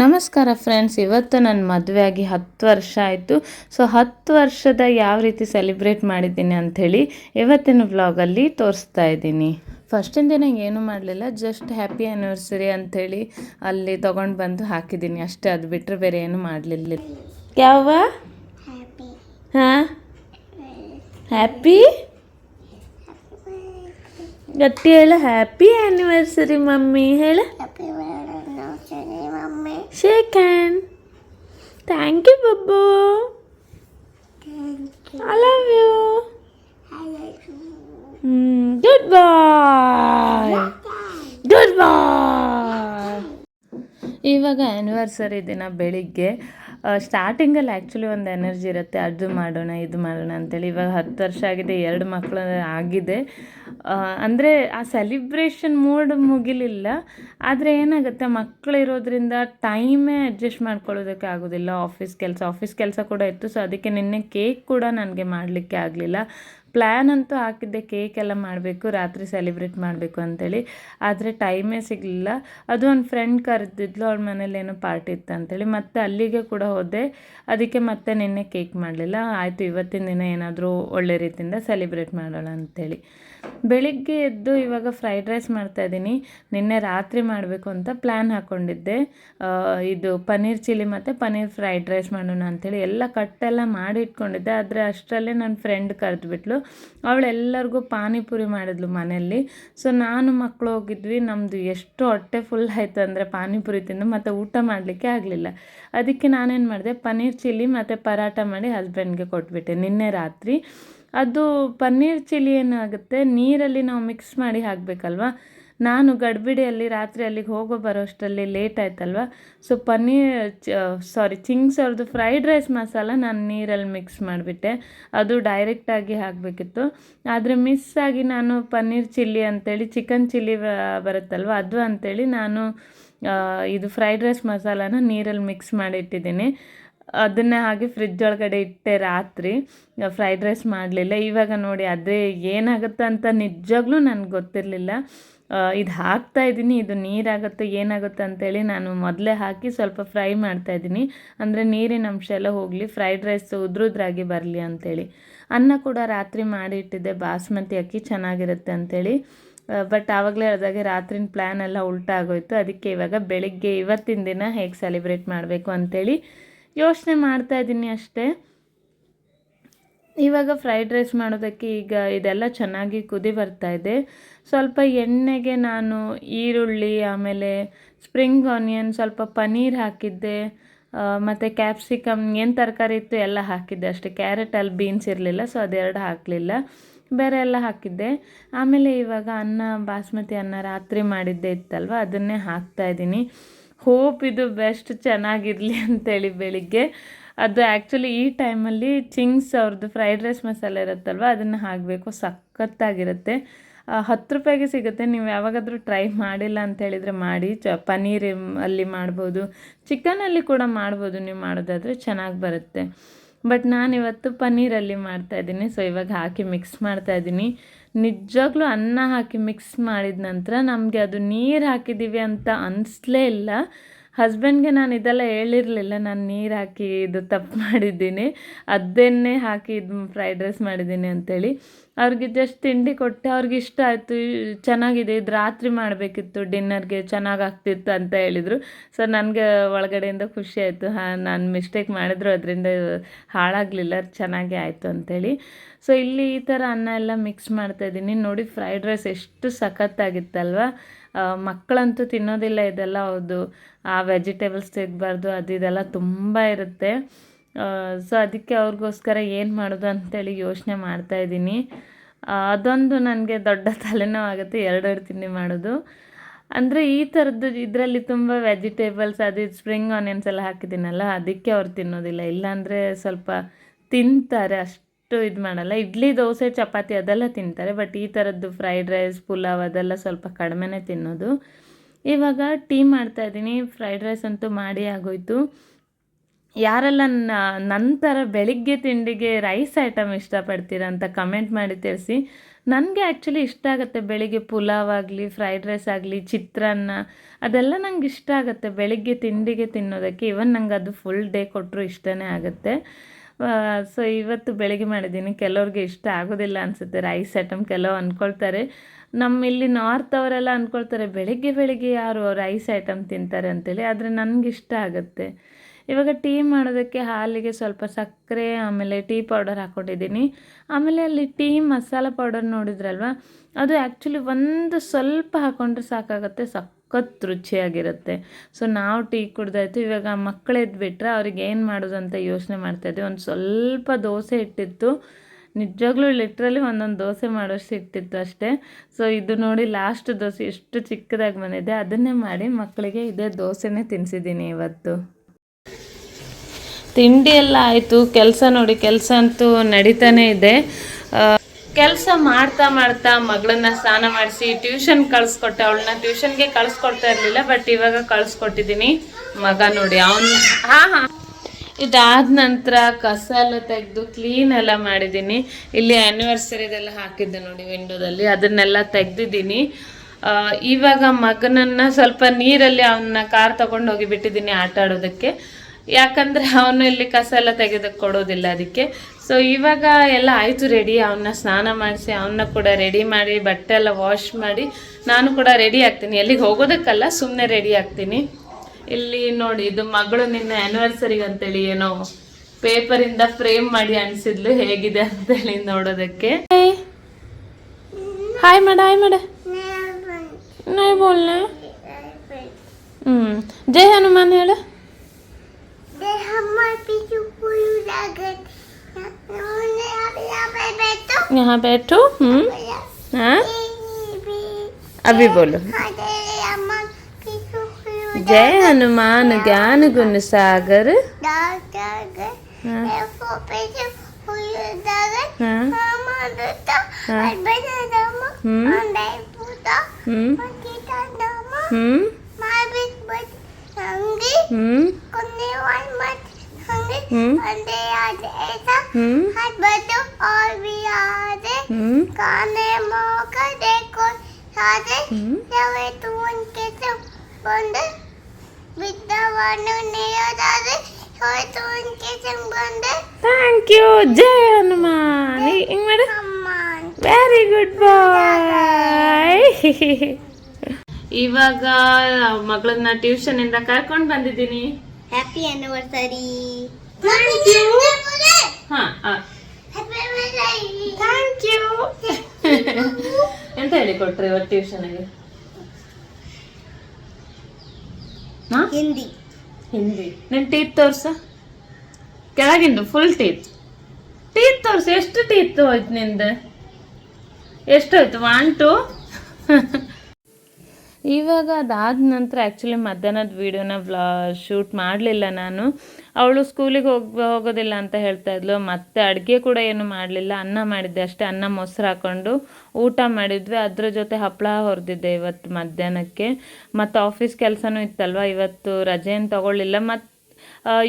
ನಮಸ್ಕಾರ ಫ್ರೆಂಡ್ಸ್ ಇವತ್ತು ನನ್ನ ಮದುವೆ ಆಗಿ ಹತ್ತು ವರ್ಷ ಆಯಿತು. ಸೊ ಹತ್ತು ವರ್ಷದ ಯಾವ ರೀತಿ ಸೆಲೆಬ್ರೇಟ್ ಮಾಡಿದ್ದೀನಿ ಅಂಥೇಳಿ ಇವತ್ತಿನ ವ್ಲಾಗಲ್ಲಿ ತೋರಿಸ್ತಾ ಇದ್ದೀನಿ. ಫಸ್ಟಿನ ದಿನ ಏನೂ ಮಾಡಲಿಲ್ಲ ಜಸ್ಟ್ ಹ್ಯಾಪಿ ಆ್ಯನಿವರ್ಸರಿ ಅಂಥೇಳಿ ಅಲ್ಲಿ ತೊಗೊಂಡು ಬಂದು ಹಾಕಿದ್ದೀನಿ. ಅಷ್ಟೇ ಅದು ಬಿಟ್ಟರೆ ಬೇರೆ ಏನು ಮಾಡಲಿಲ್ಲ. ಯಾವ? ಹಾಂ? ಹ್ಯಾಪಿ ಗಟ್ಟಿ ಹೇಳ ಹ್ಯಾಪಿ ಆ್ಯನಿವರ್ಸರಿ ಮಮ್ಮಿ ಹೇಳ. Shake hand thank you Babbu I love you good bye good bye ಇವಾಗ ಆ್ಯನಿವರ್ಸರಿ ದಿನ ಬೆಳಿಗ್ಗೆ ಸ್ಟಾರ್ಟಿಂಗಲ್ಲಿ ಆ್ಯಕ್ಚುಲಿ ಒಂದು ಎನರ್ಜಿ ಇರುತ್ತೆ. ಅದು ಮಾಡೋಣ, ಇದು ಮಾಡೋಣ ಅಂತೇಳಿ. ಇವಾಗ ಹತ್ತು ವರ್ಷ ಆಗಿದೆ, ಎರಡು ಮಕ್ಕಳು ಆಗಿದೆ. ಅಂದರೆ ಆ ಸೆಲಿಬ್ರೇಷನ್ ಮೂಡ್ ಮುಗಿಲಿಲ್ಲ. ಆದರೆ ಏನಾಗುತ್ತೆ ಮಕ್ಕಳು ಇರೋದ್ರಿಂದ ಟೈಮೇ ಅಡ್ಜಸ್ಟ್ ಮಾಡ್ಕೊಳ್ಳೋದಕ್ಕೆ ಆಗೋದಿಲ್ಲ. ಆಫೀಸ್ ಕೆಲಸ ಆಫೀಸ್ ಕೆಲಸ ಕೂಡ ಇತ್ತು. ಸೊ ಅದಕ್ಕೆ ನಿನ್ನೆ ಕೇಕ್ ಕೂಡ ನನಗೆ ಮಾಡಲಿಕ್ಕೆ ಆಗಲಿಲ್ಲ. ಪ್ಲ್ಯಾನ್ ಅಂತೂ ಹಾಕಿದ್ದೆ ಕೇಕ್ ಎಲ್ಲ ಮಾಡಬೇಕು, ರಾತ್ರಿ ಸೆಲೆಬ್ರೇಟ್ ಮಾಡಬೇಕು ಅಂತೇಳಿ. ಆದರೆ ಟೈಮೇ ಸಿಗಲಿಲ್ಲ. ಅದು ಒಂದು ಫ್ರೆಂಡ್ ಕರೆದಿದ್ಲು, ಅವ್ಳ ಮನೇಲಿ ಏನೋ ಪಾರ್ಟಿ ಇತ್ತು ಅಂತೇಳಿ. ಮತ್ತೆ ಅಲ್ಲಿಗೆ ಕೂಡ ಹೋದೆ. ಅದಕ್ಕೆ ಮತ್ತೆ ನಿನ್ನೆ ಕೇಕ್ ಮಾಡಲಿಲ್ಲ. ಆಯಿತು, ಇವತ್ತಿನ ದಿನ ಏನಾದರೂ ಒಳ್ಳೆ ರೀತಿಯಿಂದ ಸೆಲೆಬ್ರೇಟ್ ಮಾಡೋಣ ಅಂಥೇಳಿ ಬೆಳಿಗ್ಗೆ ಎದ್ದು ಇವಾಗ ಫ್ರೈಡ್ ರೈಸ್ ಮಾಡ್ತಾ ಇದ್ದೀನಿ. ನಿನ್ನೆ ರಾತ್ರಿ ಮಾಡಬೇಕು ಅಂತ ಪ್ಲ್ಯಾನ್ ಹಾಕ್ಕೊಂಡಿದ್ದೆ ಇದು ಪನ್ನೀರ್ ಚಿಲ್ಲಿ ಮತ್ತು ಪನ್ನೀರ್ ಫ್ರೈಡ್ ರೈಸ್ ಮಾಡೋಣ ಅಂಥೇಳಿ ಎಲ್ಲ ಕಟ್ಟೆಲ್ಲ ಮಾಡಿ ಇಟ್ಕೊಂಡಿದ್ದೆ. ಆದರೆ ಅಷ್ಟರಲ್ಲೇ ನನ್ನ ಫ್ರೆಂಡ್ ಕರೆದ್ಬಿಟ್ಲು. ಅವಳೆಲ್ಲರಿಗೂ ಪಾನಿಪುರಿ ಮಾಡಿದ್ಲು ಮನೆಯಲ್ಲಿ. ಸೊ ನಾನು ಮಕ್ಕಳು ಹೋಗಿದ್ವಿ. ನಮ್ಮದು ಎಷ್ಟು ಹೊಟ್ಟೆ ಫುಲ್ ಆಯ್ತು ಅಂದರೆ ಪಾನಿಪುರಿ ತಿಂದು ಮತ್ತು ಊಟ ಮಾಡಲಿಕ್ಕೆ ಆಗಲಿಲ್ಲ. ಅದಕ್ಕೆ ನಾನೇನು ಮಾಡಿದೆ? ಪನ್ನೀರ್ ಚಿಲ್ಲಿ ಮತ್ತು ಪರಾಟ ಮಾಡಿ ಹಸ್ಬೆಂಡ್ಗೆ ಕೊಟ್ಬಿಟ್ಟೆ ನಿನ್ನೆ ರಾತ್ರಿ. ಅದು ಪನ್ನೀರ್ ಚಿಲ್ಲಿ ಏನಾಗುತ್ತೆ? ನೀರಲ್ಲಿ ನಾವು ಮಿಕ್ಸ್ ಮಾಡಿ ಹಾಕಬೇಕಲ್ವ? ನಾನು ಗಡ್ಬಿಡಿಯಲ್ಲಿ ರಾತ್ರಿ ಅಲ್ಲಿಗೆ ಹೋಗೋ ಬರೋ ಅಷ್ಟರಲ್ಲಿ ಲೇಟ್ ಆಯ್ತಲ್ವ? ಸೊ ಪನ್ನೀರ್ ಸಾರಿ ಚಿಂಗ್ಸ್ ಅವ್ರದ್ದು ಫ್ರೈಡ್ ರೈಸ್ ಮಸಾಲ ನಾನು ನೀರಲ್ಲಿ ಮಿಕ್ಸ್ ಮಾಡಿಬಿಟ್ಟೆ. ಅದು ಡೈರೆಕ್ಟಾಗಿ ಹಾಕಬೇಕಿತ್ತು. ಆದರೆ ಮಿಸ್ ಆಗಿ ನಾನು ಪನ್ನೀರ್ ಚಿಲ್ಲಿ ಅಂತೇಳಿ ಚಿಕನ್ ಚಿಲ್ಲಿ ಬರುತ್ತಲ್ವ? ಅದು ಅಂಥೇಳಿ ನಾನು ಇದು ಫ್ರೈಡ್ ರೈಸ್ ಮಸಾಲಾನ ನೀರಲ್ಲಿ ಮಿಕ್ಸ್ ಮಾಡಿ ಇಟ್ಟಿದ್ದೀನಿ ಅದನ್ನೇ ಹಾಗೆ ಫ್ರಿಜ್ ಒಳಗಡೆ ಇಟ್ಟೆ ರಾತ್ರಿ. ಫ್ರೈಡ್ ರೈಸ್ ಮಾಡಲಿಲ್ಲ. ಇವಾಗ ನೋಡಿ ಅದೇ ಏನಾಗುತ್ತೆ ಅಂತ ನಿಜವಾಗ್ಲೂ ನನಗೆ ಗೊತ್ತಿರಲಿಲ್ಲ. ಇದು ಹಾಕ್ತಾ ಇದ್ದೀನಿ. ಇದು ನೀರಾಗುತ್ತೆ, ಏನಾಗುತ್ತೆ ಅಂತೇಳಿ ನಾನು ಮೊದಲೇ ಹಾಕಿ ಸ್ವಲ್ಪ ಫ್ರೈ ಮಾಡ್ತಾ ಇದ್ದೀನಿ. ಅಂದರೆ ನೀರಿನ ಅಂಶ ಎಲ್ಲ ಹೋಗಲಿ ಫ್ರೈಡ್ ರೈಸ್ ಉದ್ರುದ್ರಾಗಿ ಬರಲಿ ಅಂಥೇಳಿ ಅನ್ನ ಕೂಡ ರಾತ್ರಿ ಮಾಡಿ ಇಟ್ಟಿದ್ದೆ. ಬಾಸ್ಮತಿ ಅಕ್ಕಿ ಚೆನ್ನಾಗಿರುತ್ತೆ ಅಂಥೇಳಿ ಬಟ್ ಆವಾಗಲೇ ಹೇಳಿದಾಗೆ ರಾತ್ರಿನ ಪ್ಲ್ಯಾನ್ ಎಲ್ಲ ಉಲ್ಟಾ ಆಗೋಯ್ತು. ಅದಕ್ಕೆ ಇವಾಗ ಬೆಳಿಗ್ಗೆ ಇವತ್ತಿನ ದಿನ ಹೇಗೆ ಸೆಲೆಬ್ರೇಟ್ ಮಾಡಬೇಕು ಅಂಥೇಳಿ ಯೋಚನೆ ಮಾಡ್ತಾ ಇದ್ದೀನಿ ಅಷ್ಟೇ. ಇವಾಗ ಫ್ರೈಡ್ ರೈಸ್ ಮಾಡೋದಕ್ಕೆ ಈಗ ಇದೆಲ್ಲ ಚೆನ್ನಾಗಿ ಕುದಿ ಬರ್ತಾ ಇದೆ. ಸ್ವಲ್ಪ ಎಣ್ಣೆಗೆ ನಾನು ಈರುಳ್ಳಿ, ಆಮೇಲೆ ಸ್ಪ್ರಿಂಗ್ ಆನಿಯನ್ ಸ್ವಲ್ಪ ಪನ್ನೀರ್ ಹಾಕಿದ್ದೆ. ಮತ್ತು ಕ್ಯಾಪ್ಸಿಕಮ್ ಏನು ತರಕಾರಿ ಇತ್ತು ಎಲ್ಲ ಹಾಕಿದ್ದೆ ಅಷ್ಟೇ. ಕ್ಯಾರೆಟ್ ಅಲ್ಲಿ ಬೀನ್ಸ್ ಇರಲಿಲ್ಲ ಸೊ ಅದೆರಡು ಹಾಕಲಿಲ್ಲ. ಬೇರೆ ಎಲ್ಲ ಹಾಕಿದ್ದೆ. ಆಮೇಲೆ ಇವಾಗ ಅನ್ನ, ಬಾಸ್ಮತಿ ಅನ್ನ ರಾತ್ರಿ ಮಾಡಿದ್ದೆ ಇತ್ತಲ್ವ, ಅದನ್ನೇ ಹಾಕ್ತಾಯಿದ್ದೀನಿ ಹೋಪ್ ಇದು ಬೆಸ್ಟ್ ಚೆನ್ನಾಗಿರಲಿ ಅಂತೇಳಿ ಬೆಳಿಗ್ಗೆ. ಅದು ಆ್ಯಕ್ಚುಲಿ ಈ ಟೈಮಲ್ಲಿ ಚಿಂಗ್ಸ್ ಅವ್ರದ್ದು ಫ್ರೈಡ್ ರೈಸ್ ಮಸಾಲೆ ಇರುತ್ತಲ್ವ, ಅದನ್ನು ಹಾಕಬೇಕು. ಸಖತ್ತಾಗಿರುತ್ತೆ. ಹತ್ತು ರೂಪಾಯಿಗೆ ಸಿಗುತ್ತೆ. ನೀವು ಯಾವಾಗಾದರೂ ಟ್ರೈ ಮಾಡಿಲ್ಲ ಅಂತ ಹೇಳಿದರೆ ಮಾಡಿ. ಚ ಪನ್ನೀರ್ ಅಲ್ಲಿ ಮಾಡ್ಬೋದು. ಚಿಕನಲ್ಲಿ ಕೂಡ ಮಾಡ್ಬೋದು ನೀವು ಮಾಡೋದಾದರೆ ಚೆನ್ನಾಗಿ ಬರುತ್ತೆ. ಬಟ್ ನಾನಿವತ್ತು ಪನ್ನೀರಲ್ಲಿ ಮಾಡ್ತಾಯಿದ್ದೀನಿ ಸೊ ಇವಾಗ ಹಾಕಿ ಮಿಕ್ಸ್ ಮಾಡ್ತಾಯಿದ್ದೀನಿ ನಿಜವಾಗ್ಲೂ ಅನ್ನ ಹಾಕಿ ಮಿಕ್ಸ್ ಮಾಡಿದ ನಂತರ ನಮಗೆ ಅದು ನೀರು ಹಾಕಿದ್ದೀವಿ ಅಂತ ಅನಿಸ್ಲೇ ಇಲ್ಲ. ಹಸ್ಬೆಂಡ್ಗೆ ನಾನು ಇದೆಲ್ಲ ಹೇಳಿರಲಿಲ್ಲ. ನಾನು ನೀರು ಹಾಕಿ ಇದು ತಪ್ಪು ಮಾಡಿದ್ದೀನಿ. ಅದನ್ನೇ ಹಾಕಿ ಇದು ಫ್ರೈಡ್ ರೈಸ್ ಮಾಡಿದ್ದೀನಿ ಅಂಥೇಳಿ ಅವ್ರಿಗೆ ಜಸ್ಟ್ ತಿಂಡಿ ಕೊಟ್ಟೆ. ಅವ್ರಿಗೆ ಇಷ್ಟ ಆಯಿತು. ಚೆನ್ನಾಗಿದೆ. ಇದು ರಾತ್ರಿ ಮಾಡಬೇಕಿತ್ತು. ಡಿನ್ನರ್ಗೆ ಚೆನ್ನಾಗಿ ಆಗ್ತಿತ್ತು ಅಂತ ಹೇಳಿದರು. ಸೊ ನನಗೆ ಒಳಗಡೆಯಿಂದ ಖುಷಿ ಆಯಿತು. ಹಾಂ, ನಾನು ಮಿಸ್ಟೇಕ್ ಮಾಡಿದ್ರು. ಅದರಿಂದ ಹಾಳಾಗಲಿಲ್ಲ. ಚೆನ್ನಾಗೇ ಆಯಿತು ಅಂಥೇಳಿ ಸೊ ಇಲ್ಲಿ ಈ ಥರ ಅನ್ನ ಎಲ್ಲ ಮಿಕ್ಸ್ ಮಾಡ್ತಾಯಿದ್ದೀನಿ ನೋಡಿ, ಫ್ರೈಡ್ ರೈಸ್ ಎಷ್ಟು ಸಖತ್ತಾಗಿತ್ತಲ್ವ. ಮಕ್ಕಳಂತೂ ತಿನ್ನೋದಿಲ್ಲ ಇದೆಲ್ಲ ಹೌದು. ಆ ವೆಜಿಟೇಬಲ್ಸ್ ತೆಗ್ಬಾರ್ದು ಅದು ಇದೆಲ್ಲ ತುಂಬ ಇರುತ್ತೆ. ಸೊ ಅದಕ್ಕೆ ಅವ್ರಿಗೋಸ್ಕರ ಏನು ಮಾಡೋದು ಅಂತೇಳಿ ಯೋಚನೆ ಮಾಡ್ತಾಯಿದ್ದೀನಿ ಅದೊಂದು ನನಗೆ ದೊಡ್ಡ ತಲೆನೋವು ಆಗುತ್ತೆ ಎರಡೆರಡು ತಿಂಡಿ ಮಾಡೋದು. ಅಂದರೆ ಈ ಥರದ್ದು ಇದರಲ್ಲಿ ತುಂಬ ವೆಜಿಟೇಬಲ್ಸ್ ಅದು ಸ್ಪ್ರಿಂಗ್ ಆನಿಯನ್ಸ್ ಎಲ್ಲ ಹಾಕಿದ್ದೀನಲ್ಲ, ಅದಕ್ಕೆ ಅವ್ರು ತಿನ್ನೋದಿಲ್ಲ. ಇಲ್ಲಾಂದರೆ ಸ್ವಲ್ಪ ತಿಂತಾರೆ ಅಷ್ಟು. ಇದು ಮಾಡಲ್ಲ. ಇಡ್ಲಿ, ದೋಸೆ, ಚಪಾತಿ ಅದೆಲ್ಲ ತಿಂತಾರೆ. ಬಟ್ ಈ ಥರದ್ದು ಫ್ರೈಡ್ ರೈಸ್ ಪುಲಾವ್ ಅದೆಲ್ಲ ಸ್ವಲ್ಪ ಕಡಿಮೆನೇ ತಿನ್ನೋದು. ಇವಾಗ ಟೀ ಮಾಡ್ತಾ ಇದ್ದೀನಿ. ಫ್ರೈಡ್ ರೈಸ್ ಅಂತೂ ಮಾಡಿ ಆಗೋಯ್ತು. ಯಾರೆಲ್ಲ ನಂತರ ಬೆಳಿಗ್ಗೆ ತಿಂಡಿಗೆ ರೈಸ್ ಐಟಮ್ ಇಷ್ಟಪಡ್ತೀರ ಅಂತ ಕಮೆಂಟ್ ಮಾಡಿ ತಿಳಿಸಿ. ನನಗೆ ಆ್ಯಕ್ಚುಲಿ ಇಷ್ಟ ಆಗುತ್ತೆ. ಬೆಳಿಗ್ಗೆ ಪುಲಾವ್ ಆಗಲಿ ಫ್ರೈಡ್ ರೈಸ್ ಆಗಲಿ, ಚಿತ್ರಾನ್ನ, ಅದೆಲ್ಲ ನಂಗೆ ಇಷ್ಟ ಆಗುತ್ತೆ. ಬೆಳಿಗ್ಗೆ ತಿಂಡಿಗೆ ತಿನ್ನೋದಕ್ಕೆ. ಇವನ್ ನಂಗೆ ಅದು ಫುಲ್ ಡೇ ಕೊಟ್ಟರು ಇಷ್ಟನೇ ಆಗುತ್ತೆ. ಸೊ ಇವತ್ತು ಬೆಳಿಗ್ಗೆ ಮಾಡಿದ್ದೀನಿ. ಕೆಲವ್ರಿಗೆ ಇಷ್ಟ ಆಗೋದಿಲ್ಲ ಅನಿಸುತ್ತೆ. ರೈಸ್ ಐಟಮ್ ಕೆಲವು ಅಂದ್ಕೊಳ್ತಾರೆ ನಮ್ಮ ಇಲ್ಲಿ ನಾರ್ತ್ ಅವರೆಲ್ಲ ಅಂದ್ಕೊಳ್ತಾರೆ ಬೆಳಿಗ್ಗೆ ಬೆಳಿಗ್ಗೆ ಯಾರು ರೈಸ್ ಐಟಮ್ ತಿಂತಾರೆ? ಅಂತೇಳಿ. ಆದರೆ ನನಗೆ ಇಷ್ಟ ಆಗುತ್ತೆ. ಇವಾಗ ಟೀ ಮಾಡೋದಕ್ಕೆ ಹಾಲಿಗೆ ಸ್ವಲ್ಪ ಸಕ್ಕರೆ, ಆಮೇಲೆ ಟೀ ಪೌಡರ್ ಹಾಕ್ಕೊಂಡಿದ್ದೀನಿ ಆಮೇಲೆ ಅಲ್ಲಿ ಟೀ ಮಸಾಲ ಪೌಡರ್ ನೋಡಿದ್ರಲ್ವ? ಅದು ಆ್ಯಕ್ಚುಲಿ ಒಂದು ಸ್ವಲ್ಪ ಹಾಕ್ಕೊಂಡ್ರೆ ಸಾಕಾಗುತ್ತೆ. ಸಖತ್ ರುಚಿಯಾಗಿರುತ್ತೆ. ಸೊ ನಾವು ಟೀ ಕುಡ್ದಾಯ್ತು, ಇವಾಗ ಮಕ್ಕಳೆದ್ದು ಬಿಟ್ಟರೆ ಅವ್ರಿಗೆ ಏನು ಮಾಡೋದು ಅಂತ ಯೋಚನೆ ಮಾಡ್ತಾಯಿದ್ವಿ ಒಂದು ಸ್ವಲ್ಪ ದೋಸೆ ಇಟ್ಟಿತ್ತು. ನಿಜವಾಗ್ಲೂ ಲಿಟ್ರಲಿ ಒಂದೊಂದು ದೋಸೆ ಮಾಡೋಷ್ಟು ಇಟ್ಟಿತ್ತು ಅಷ್ಟೇ. ಸೊ ಇದು ನೋಡಿ ಲಾಸ್ಟ್ ದೋಸೆ ಎಷ್ಟು ಚಿಕ್ಕದಾಗಿ ಬಂದಿದೆ. ಅದನ್ನೇ ಮಾಡಿ ಮಕ್ಕಳಿಗೆ ಇದೇ ದೋಸೆನೇ ತಿನ್ನಿಸಿದ್ದೀನಿ ಇವತ್ತು. ತಿಂಡಿ ಎಲ್ಲ ಆಯಿತು. ಕೆಲಸ ನೋಡಿ, ಕೆಲಸ ಅಂತೂ ನಡೀತಾನೆ ಇದೆ. ಕೆಲಸ ಮಾಡ್ತಾ ಮಾಡ್ತಾ ಮಗಳನ್ನ ಸ್ನಾನ ಮಾಡಿಸಿ ಟ್ಯೂಷನ್ ಕಳಿಸ್ಕೊಟ್ಟೆ ಅವಳನ್ನ. ಟ್ಯೂಷನ್ಗೆ ಕಳಿಸ್ಕೊಡ್ತಾ ಇರಲಿಲ್ಲ ಬಟ್ ಇವಾಗ ಕಳಿಸ್ಕೊಟ್ಟಿದ್ದೀನಿ. ಮಗ ನೋಡಿ, ಅವನು ಹಾಂ ಹಾಂ. ಇದಾದ ನಂತರ ಕಸ ಎಲ್ಲ ತೆಗೆದು ಕ್ಲೀನ್ ಎಲ್ಲ ಮಾಡಿದ್ದೀನಿ. ಇಲ್ಲಿ ಆ್ಯನಿವರ್ಸರಿದೆಲ್ಲ ಹಾಕಿದ್ದೆ ನೋಡಿ ವಿಂಡೋದಲ್ಲಿ ಅದನ್ನೆಲ್ಲ ತೆಗ್ದಿದ್ದೀನಿ. ಇವಾಗ ಮಗನನ್ನು ಸ್ವಲ್ಪ ನೀರಲ್ಲಿ ಅವನ್ನ ಕಾರ್ ತಗೊಂಡು ಹೋಗಿ ಬಿಟ್ಟಿದ್ದೀನಿ ಆಟ ಆಡೋದಕ್ಕೆ. ಯಾಕಂದರೆ ಅವನು ಇಲ್ಲಿ ಕಸ ಎಲ್ಲ ತೆಗೆದು ಕೊಡೋದಿಲ್ಲ ಅದಕ್ಕೆ. ಸೊ ಇವಾಗ ಎಲ್ಲ ಆಯಿತು ರೆಡಿ ಅವನ್ನ ಸ್ನಾನ ಮಾಡಿಸಿ ಅವನ್ನ ಕೂಡ ರೆಡಿ ಮಾಡಿ ಬಟ್ಟೆ ಎಲ್ಲ ವಾಶ್ ಮಾಡಿ ನಾನು ಕೂಡ ರೆಡಿ ಆಗ್ತೀನಿ. ಎಲ್ಲಿಗೆ ಹೋಗೋದಕ್ಕಲ್ಲ ಸುಮ್ಮನೆ ರೆಡಿ ಆಗ್ತೀನಿ. ಇಲ್ಲಿ ನೋಡಿ ಇದು ಮಗಳು ನಿನ್ನ ಆ್ಯನಿವರ್ಸರಿಗೆ ಅಂತೇಳಿ ಏನೋ ಪೇಪರಿಂದ ಫ್ರೇಮ್ ಮಾಡಿ ಅನಿಸಿದ್ಲು. ಹೇಗಿದೆ ಅಂತೇಳಿ ನೋಡೋದಕ್ಕೆ. ಹಾಯ್ ಮಾಡ ಹಾಯ್ ಮಾಡ. ನಾಯ್ ಹ್ಞೂ ಜೈ ಹನುಮಾನ್ ಹೇಳು. यहाँ बैठो हम्म हाँ अभी बोलो जय हनुमान ज्ञान गुण सागर हाँ हाँ हम्म हम्म हम्म ம் thank you Jaya Hanuman very good boy ಇವಾಗ ಮಗಳನ್ನ ಟ್ಯೂಷನ್ ಇಂದ ಕರ್ಕೊಂಡು ಬಂದಿದ್ದೀನಿ. ಹ್ಯಾಪಿ ಆನಿವರ್ಸರಿ ಥ್ಯಾಂಕ್ ಯು ಎಂತ ಹೇಳಿ ಕೊಟ್ರಿ ಇವತ್ತು ಟ್ಯೂಷನ್ಗೆ ಹಿಂದಿ ಹಿಂದಿ ನಿನ್ ಟೀತ್ ತೋರ್ಸ. ಕೆಳಗಿಂದು ಫುಲ್ ಟೀತ್ ಟೀತ್ ತೋರ್ಸ. ಎಷ್ಟು ಟೀತ್ ಹೋಯ್ತು ನಿಂದು? ಎಷ್ಟು ಹೋಯ್ತು ಒನ್ ಟು ಇವಾಗ ಅದಾದ ನಂತರ ಆ್ಯಕ್ಚುಲಿ ಮಧ್ಯಾಹ್ನದ ವೀಡಿಯೋನ ವ್ಲಾ ಶೂಟ್ ಮಾಡಲಿಲ್ಲ ನಾನು. ಅವಳು ಸ್ಕೂಲಿಗೆ ಹೋಗ್, ಹೋಗೋದಿಲ್ಲ ಅಂತ ಹೇಳ್ತಾ ಇದ್ಲು. ಮತ್ತೆ ಅಡುಗೆ ಕೂಡ ಏನು ಮಾಡಲಿಲ್ಲ. ಅನ್ನ ಮಾಡಿದ್ದೆ ಅಷ್ಟೇ. ಅನ್ನ ಮೊಸರು ಹಾಕ್ಕೊಂಡು ಊಟ ಮಾಡಿದ್ವಿ. ಅದ್ರ ಜೊತೆ ಹಪ್ಪಳ ಹೊರದಿದ್ದೆ ಇವತ್ತು ಮಧ್ಯಾಹ್ನಕ್ಕೆ. ಮತ್ತು ಆಫೀಸ್ ಕೆಲಸನೂ ಇತ್ತಲ್ವ? ಇವತ್ತು ರಜೆ ಏನು ತೊಗೊಳ್ಳಿಲ್ಲ. ಮತ್ತು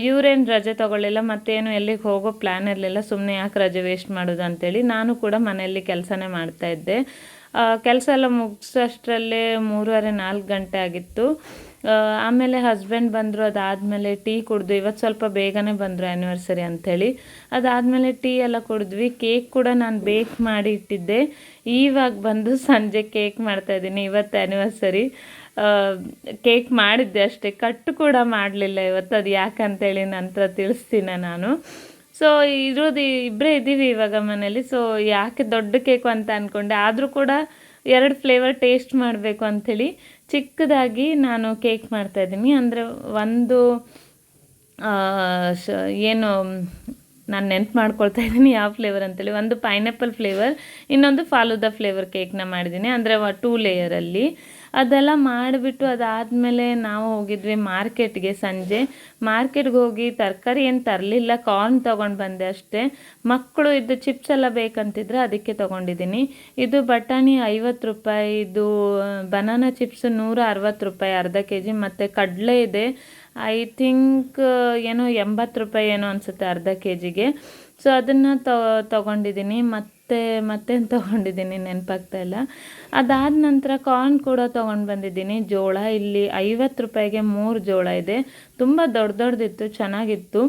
ಇವ್ರೇನು ರಜೆ ತೊಗೊಳ್ಳಿಲ್ಲ, ಮತ್ತೇನು ಎಲ್ಲಿಗೆ ಹೋಗೋ ಪ್ಲ್ಯಾನ್ ಇರಲಿಲ್ಲ ಸುಮ್ಮನೆ ಯಾಕೆ ರಜೆ ವೇಸ್ಟ್ ಮಾಡೋದು ಅಂತೇಳಿ ನಾನು ಕೂಡ ಮನೆಯಲ್ಲಿ ಕೆಲಸನೇ ಮಾಡ್ತಾ ಇದ್ದೆ. ಕೆಲಸ ಎಲ್ಲ ಮುಗಿಸೋಷ್ಟರಲ್ಲೇ ಮೂರುವರೆ ನಾಲ್ಕು ಗಂಟೆ ಆಗಿತ್ತು. ಆಮೇಲೆ ಹಸ್ಬೆಂಡ್ ಬಂದರು, ಅದಾದಮೇಲೆ ಟೀ ಕುಡಿದು ಇವತ್ತು ಸ್ವಲ್ಪ ಬೇಗನೆ ಬಂದರು ಆ್ಯನಿವರ್ಸರಿ ಅಂಥೇಳಿ ಅದಾದಮೇಲೆ ಟೀ ಎಲ್ಲ ಕುಡಿದ್ವಿ, ಕೇಕ್ ಕೂಡ ನಾನು ಬೇಕ್ ಮಾಡಿ ಇಟ್ಟಿದ್ದೆ. ಇವಾಗ ಬಂದು ಸಂಜೆ ಕೇಕ್ ಮಾಡ್ತಾಯಿದ್ದೀನಿ ಇವತ್ತು ಆ್ಯನಿವರ್ಸರಿ ಕೇಕ್ ಮಾಡಿದ್ದೆ ಅಷ್ಟೇ ಕಟ್ ಕೂಡ ಮಾಡಲಿಲ್ಲ ಇವತ್ತು, ಅದು ಯಾಕಂತೇಳಿ ನಂತರ ತಿಳಿಸ್ತೀನಿ ನಾನು. ಸೊ ಇರೋದು ಇಬ್ಬರೇ ಇದ್ದೀವಿ ಇವಾಗ ಮನೇಲಿ ಸೊ ಯಾಕೆ ದೊಡ್ಡ ಕೇಕು ಅಂತ ಅಂದ್ಕೊಂಡೆ ಆದರೂ ಕೂಡ ಎರಡು ಫ್ಲೇವರ್ ಟೇಸ್ಟ್ ಮಾಡಬೇಕು ಅಂಥೇಳಿ, ಚಿಕ್ಕದಾಗಿ ನಾನು ಕೇಕ್ ಮಾಡ್ತಾಯಿದ್ದೀನಿ ಅಂದರೆ ಒಂದು ಏನು ನಾನು ನೆನ್ಪು ಮಾಡ್ಕೊಳ್ತಾ ಇದ್ದೀನಿ ಯಾವ ಫ್ಲೇವರ್ ಅಂತೇಳಿ. ಒಂದು ಪೈನಾಪಲ್ ಫ್ಲೇವರ್ ಇನ್ನೊಂದು ಫಾಲೂದ ಫ್ಲೇವರ್ ಕೇಕ್ನ ಮಾಡಿದ್ದೀನಿ. ಅಂದರೆ ಟೂ ಲೇಯರಲ್ಲಿ ಅದೆಲ್ಲ ಮಾಡಿಬಿಟ್ಟು ಅದಾದಮೇಲೆ ನಾವು ಹೋಗಿದ್ವಿ ಮಾರ್ಕೆಟ್ಗೆ ಸಂಜೆ. ಮಾರ್ಕೆಟ್ಗೆ ಹೋಗಿ ತರಕಾರಿ ಏನು ತರಲಿಲ್ಲ ಕಾರ್ನ್ ತೊಗೊಂಡು ಬಂದೆ ಅಷ್ಟೇ. ಮಕ್ಕಳು ಇದು ಚಿಪ್ಸ್ ಎಲ್ಲ ಬೇಕಂತಿದ್ರೆ ಅದಕ್ಕೆ ತೊಗೊಂಡಿದ್ದೀನಿ. ಇದು ಬಟಾಣಿ ಐವತ್ತು ರೂಪಾಯಿ, ಇದು ಬನಾನಾ ಚಿಪ್ಸ್ ನೂರ ಅರವತ್ತು ರೂಪಾಯಿ, ಅರ್ಧ ಕೆ ಜಿ ಮತ್ತು ಕಡಲೆ ಇದೆ. ಐ ಥಿಂಕ್ ಏನೋ ಎಂಬತ್ತು ರೂಪಾಯಿ ಏನೋ ಅನಿಸುತ್ತೆ ಅರ್ಧ ಕೆ ಜಿಗೆ ಸೊ ಅದನ್ನು ತೊಗೊಂಡಿದ್ದೀನಿ ಮತ್ತೆ ಮತ್ತೇನು ತೊಗೊಂಡಿದ್ದೀನಿ ನೆನಪಾಗ್ತಾ ಇಲ್ಲ. ಅದಾದ ನಂತರ ಕಾರ್ನ್ ಕೂಡ ತೊಗೊಂಡು ಬಂದಿದ್ದೀನಿ ಜೋಳ ಇಲ್ಲಿ ಐವತ್ತು ರೂಪಾಯಿಗೆ ಮೂರು ಜೋಳ ಇದೆ. ತುಂಬ ದೊಡ್ಡ ದೊಡ್ಡದಿತ್ತು ಚೆನ್ನಾಗಿತ್ತು.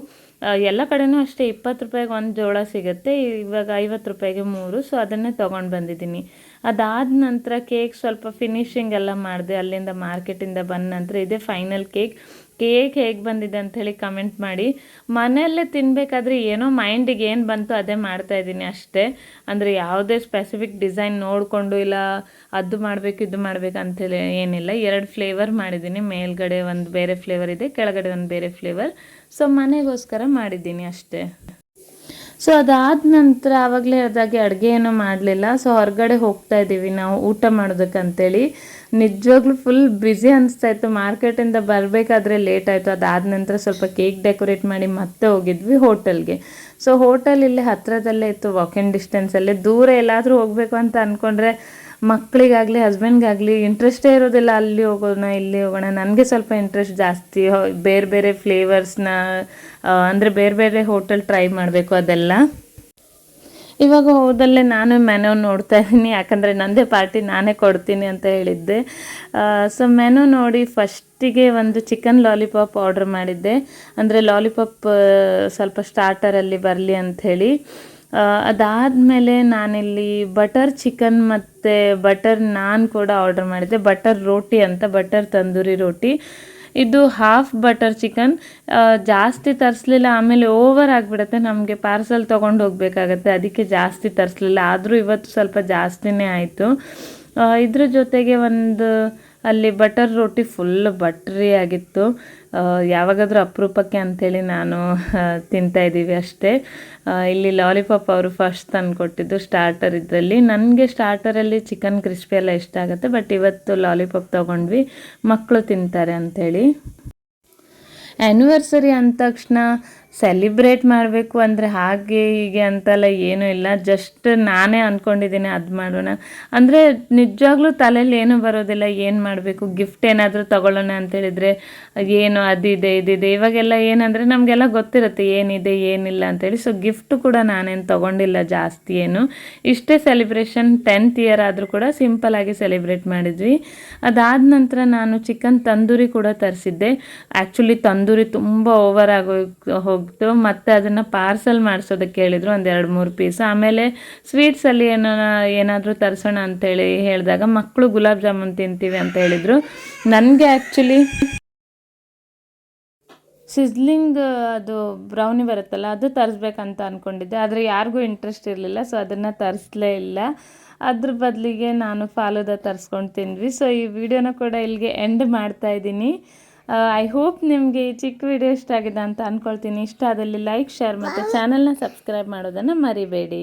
ಎಲ್ಲ ಕಡೆನೂ ಅಷ್ಟೇ ಇಪ್ಪತ್ತು ರೂಪಾಯಿಗೆ ಒಂದು ಜೋಳ ಸಿಗುತ್ತೆ. ಇವಾಗ ಐವತ್ತು ರೂಪಾಯಿಗೆ ಮೂರು ಸೊ ಅದನ್ನೇ ತೊಗೊಂಡು ಬಂದಿದ್ದೀನಿ ಅದಾದ ನಂತರ ಕೇಕ್ ಸ್ವಲ್ಪ ಫಿನಿಶಿಂಗ್ ಎಲ್ಲ ಮಾಡಿದೆ. ಅಲ್ಲಿಂದ ಮಾರ್ಕೆಟಿಂದ ಬಂದ ನಂತರ ಇದೇ ಫೈನಲ್ ಕೇಕ್. ಕೇಕ್ ಹೇಗೆ ಬಂದಿದೆ ಅಂಥೇಳಿ ಕಮೆಂಟ್ ಮಾಡಿ. ಮನೆಯಲ್ಲೇ ತಿನ್ನಬೇಕಾದ್ರೆ ಏನೋ ಮೈಂಡಿಗೆ ಏನು ಬಂತು ಅದೇ ಮಾಡ್ತಾ ಇದ್ದೀನಿ ಅಷ್ಟೇ. ಅಂದರೆ ಯಾವುದೇ ಸ್ಪೆಸಿಫಿಕ್ ಡಿಸೈನ್ ನೋಡಿಕೊಂಡು ಇಲ್ಲ, ಅದು ಮಾಡಬೇಕು, ಇದು ಮಾಡಬೇಕು ಅಂಥೇಳಿ ಏನಿಲ್ಲ. ಎರಡು ಫ್ಲೇವರ್ ಮಾಡಿದ್ದೀನಿ. ಮೇಲ್ಗಡೆ ಒಂದು ಬೇರೆ ಫ್ಲೇವರ್ ಇದೆ, ಕೆಳಗಡೆ ಒಂದು ಬೇರೆ ಫ್ಲೇವರ್ ಸೊ ಮನೆಗೋಸ್ಕರ ಮಾಡಿದ್ದೀನಿ ಅಷ್ಟೇ. ಸೊ ಅದಾದ ನಂತರ ಆವಾಗಲೇ ಅದಾಗೆ ಅಡುಗೆ ಏನೂ ಮಾಡಲಿಲ್ಲ. ಸೊ ಹೊರಗಡೆ ಹೋಗ್ತಾ ಇದ್ದೀವಿ ನಾವು ಊಟ ಮಾಡೋದಕ್ಕಂತೇಳಿ. ನಿಜವಾಗ್ಲೂ ಫುಲ್ ಬ್ಯುಸಿ ಅನಿಸ್ತಾ ಇತ್ತು. ಮಾರ್ಕೆಟಿಂದ ಬರಬೇಕಾದ್ರೆ ಲೇಟ್ ಆಯಿತು. ಅದಾದ ನಂತರ ಸ್ವಲ್ಪ ಕೇಕ್ ಡೆಕೋರೇಟ್ ಮಾಡಿ ಮತ್ತೆ ಹೋಗಿದ್ವಿ ಹೋಟೆಲ್ಗೆ. ಸೊ ಹೋಟೆಲ್ ಇಲ್ಲೇ ಹತ್ತಿರದಲ್ಲೇ ಇತ್ತು ವಾಕಿಂಗ್ ಡಿಸ್ಟೆನ್ಸಲ್ಲೇ ದೂರ ಎಲ್ಲಾದರೂ ಹೋಗಬೇಕು ಅಂತ ಅಂದ್ಕೊಂಡ್ರೆ ಮಕ್ಕಳಿಗಾಗಲಿ ಹಸ್ಬೆಂಡ್ಗಾಗಲಿ ಇಂಟ್ರೆಸ್ಟೇ ಇರೋದಿಲ್ಲ. ಅಲ್ಲಿ ಹೋಗೋಣ, ಇಲ್ಲಿ ಹೋಗೋಣ. ನನಗೆ ಸ್ವಲ್ಪ ಇಂಟ್ರೆಸ್ಟ್ ಜಾಸ್ತಿ. ಬೇರೆ ಬೇರೆ ಫ್ಲೇವರ್ಸ್ನ ಅಂದರೆ ಬೇರೆ ಬೇರೆ ಹೋಟೆಲ್ ಟ್ರೈ ಮಾಡಬೇಕು ಅದೆಲ್ಲ. ಇವಾಗ ಹೋದಲ್ಲೇ ನಾನು ಮೆನು ನೋಡ್ತಾ ಇದ್ದೀನಿ. ಯಾಕಂದರೆ ನಂದೇ ಪಾರ್ಟಿ ನಾನೇ ಕೊಡ್ತೀನಿ ಅಂತ ಹೇಳಿದ್ದೆ. ಸೊ ಮೆನು ನೋಡಿ ಫಸ್ಟಿಗೆ ಒಂದು ಚಿಕನ್ ಲಾಲಿಪಾಪ್ ಆರ್ಡ್ರ್ ಮಾಡಿದ್ದೆ. ಅಂದರೆ ಲಾಲಿಪಾಪ್ ಸ್ವಲ್ಪ ಸ್ಟಾರ್ಟರಲ್ಲಿ ಬರಲಿ ಅಂಥೇಳಿ ಅದಾದಮೇಲೆ ನಾನಿಲ್ಲಿ ಬಟರ್ ಚಿಕನ್ ಮತ್ತು ಬಟರ್ ನಾನ್ ಕೂಡ ಆರ್ಡರ್ ಮಾಡಿದ್ದೆ. ಬಟರ್ ರೋಟಿ ಅಂತ ಬಟರ್ ತಂದೂರಿ ರೋಟಿ ಇದು ಹಾಫ್ ಬಟರ್ ಚಿಕನ್ ಜಾಸ್ತಿ ತರಿಸ್ಲಿಲ್ಲ, ಆಮೇಲೆ ಓವರ್ ಆಗಿಬಿಡುತ್ತೆ. ನಮಗೆ ಪಾರ್ಸಲ್ ತೊಗೊಂಡು ಹೋಗಬೇಕಾಗತ್ತೆ. ಅದಕ್ಕೆ ಜಾಸ್ತಿ ತರಿಸ್ಲಿಲ್ಲ. ಆದರೂ ಇವತ್ತು ಸ್ವಲ್ಪ ಜಾಸ್ತಿನೇ ಆಯಿತು. ಇದ್ರ ಜೊತೆಗೆ ಒಂದು ಅಲ್ಲಿ ಬಟರ್ ರೋಟಿ ಫುಲ್ ಬಟ್ರಿ ಆಗಿತ್ತು. ಯಾವಾಗಾದರೂ ಅಪರೂಪಕ್ಕೆ ಅಂಥೇಳಿ ನಾನು ತಿಂತಾ ಇದ್ದೀವಿ ಅಷ್ಟೇ. ಇಲ್ಲಿ ಲಾಲಿಪಾಪ್ ಅವರು ಫಸ್ಟ್ ತಂದು ಕೊಟ್ಟಿದ್ದು ಸ್ಟಾರ್ಟರ್ ಇದರಲ್ಲಿ. ನನಗೆ ಸ್ಟಾರ್ಟರಲ್ಲಿ ಚಿಕನ್ ಕ್ರಿಸ್ಪಿ ಎಲ್ಲ ಇಷ್ಟ ಆಗುತ್ತೆ ಬಟ್ ಇವತ್ತು ಲಾಲಿಪಾಪ್ ತೊಗೊಂಡ್ವಿ. ಮಕ್ಕಳು ತಿಂತಾರೆ ಅಂಥೇಳಿ ಆ್ಯನಿವರ್ಸರಿ ಅಂದ ತಕ್ಷಣ ಸೆಲಿಬ್ರೇಟ್ ಮಾಡಬೇಕು ಅಂದರೆ ಹಾಗೆ ಹೀಗೆ ಅಂತೆಲ್ಲ ಏನೂ ಇಲ್ಲ. ಜಸ್ಟ್ ನಾನೇ ಅಂದ್ಕೊಂಡಿದ್ದೀನಿ ಅದು ಮಾಡೋಣ. ಅಂದರೆ ನಿಜವಾಗ್ಲೂ ತಲೆಯಲ್ಲಿ ಏನೂ ಬರೋದಿಲ್ಲ, ಏನು ಮಾಡಬೇಕು? ಗಿಫ್ಟ್ ಏನಾದರೂ ತಗೊಳ್ಳೋಣ ಅಂತೇಳಿದರೆ ಏನು ಅದಿದೆ ಇದಿದೆ ಇವಾಗೆಲ್ಲ ಏನಂದರೆ ನಮಗೆಲ್ಲ ಗೊತ್ತಿರುತ್ತೆ, ಏನಿದೆ, ಏನಿಲ್ಲ ಅಂತೇಳಿ. ಸೊ ಗಿಫ್ಟು ಕೂಡ ನಾನೇನು ತೊಗೊಂಡಿಲ್ಲ ಜಾಸ್ತಿ ಏನು. ಇಷ್ಟೇ ಸೆಲಿಬ್ರೇಷನ್ ಟೆಂತ್ ಇಯರ್ ಆದರೂ ಕೂಡ ಸಿಂಪಲಾಗಿ ಸೆಲಿಬ್ರೇಟ್ ಮಾಡಿದ್ವಿ. ಅದಾದ ನಂತರ ನಾನು ಚಿಕನ್ ತಂದೂರಿ ಕೂಡ ತರಿಸಿದ್ದೆ. ಆ್ಯಕ್ಚುಲಿ ತಂದೂರಿ ತುಂಬ ಓವರ್ ಆಗೋ ಹೋಗ್ತು ಮತ್ತೆ ಅದನ್ನು ಪಾರ್ಸಲ್ ಮಾಡಿಸೋದಕ್ಕೆ ಹೇಳಿದರು ಒಂದು ಮೂರು ಪೀಸ್. ಆಮೇಲೆ ಸ್ವೀಟ್ಸಲ್ಲಿ ಏನೋ ಏನಾದರೂ ತರಿಸೋಣ ಅಂತೇಳಿ ಹೇಳಿದಾಗ ಮಕ್ಕಳು ಗುಲಾಬ್ ಜಾಮೂನ್ ತಿಂತೀವಿ ಅಂತ ಹೇಳಿದರು. ನನಗೆ ಆ್ಯಕ್ಚುಲಿ ಸಿಸ್ಲಿಂಗ್ ಅದು ಬ್ರೌನಿ ಬರುತ್ತಲ್ಲ, ಅದು ತರಿಸ್ಬೇಕಂತ ಅಂದ್ಕೊಂಡಿದ್ದೆ ಆದರೆ ಯಾರಿಗೂ ಇಂಟ್ರೆಸ್ಟ್ ಇರಲಿಲ್ಲ ಸೊ ಅದನ್ನು ತರಿಸ್ಲೇ ಇಲ್ಲ. ಅದ್ರ ಬದಲಿಗೆ ನಾನು ಫಾಲೂದ ತರಿಸ್ಕೊಂಡು ತಿಂದ್ವಿ. ಸೊ ಈ ವಿಡಿಯೋನ ಕೂಡ ಇಲ್ಲಿಗೆ ಎಂಡ್ ಮಾಡ್ತಾ ಇದ್ದೀನಿ. ಐ ಹೋಪ್ ನಿಮಗೆ ಈ ಚಿಕ್ಕ ವಿಡಿಯೋ ಇಷ್ಟ ಆಗಿದೆ ಅಂತ ಅಂದ್ಕೊಳ್ತೀನಿ ಇಷ್ಟ ಆದಲ್ಲಿ ಲೈಕ್ ಶೇರ್ ಮತ್ತು ಚಾನಲ್ನ ಸಬ್ಸ್ಕ್ರೈಬ್ ಮಾಡೋದನ್ನು ಮರಿಬೇಡಿ.